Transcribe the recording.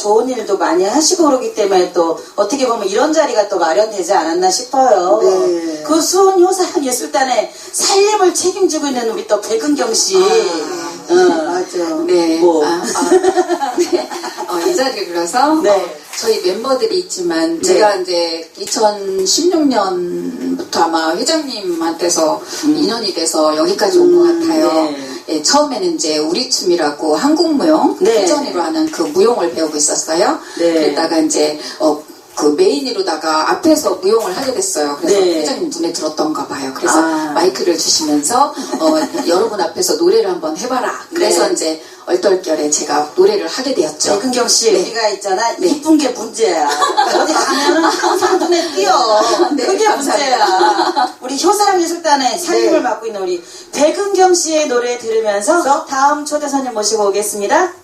좋은 일도 많이 하시고 그러기 때문에 또 어떻게 보면 이런 자리가 또 마련되지 않았나 싶어요. 네. 그 수원 효사랑 예술단의 살림을 책임지고 있는 우리 또 백은경 씨. 어, 맞아. 네. 뭐. 아, 아, 네. 어, 이 자리를 빌어서 네. 어, 저희 멤버들이 있지만 제가 이제 2016년부터 아마 회장님한테서 인연이 돼서 여기까지 온 것 같아요. 네. 예, 처음에는 이제 우리 춤이라고 한국 무용 네. 회전으로 하는 그 무용을 배우고 있었어요. 네. 그러다가 이제 어, 그 메인으로다가 앞에서 무용을 하게 됐어요. 그래서 네. 회장님 눈에 들었던가 봐요. 그래서 아. 마이크를 주시면서 어, 여러분 앞에서 노래를 한번 해봐라. 그래서 네. 이제 얼떨결에 제가 노래를 하게 되었죠. 백은경 씨, 네. 우리가 있잖아. 네. 이쁜 게 문제야. 어디 가면은 항상 눈에 띄어. 네, 그게. 문제야. 우리 효사랑 예술단의 살림을 네. 맡고 있는 우리 백은경 씨의 노래 들으면서 다음 초대 손님 모시고 오겠습니다.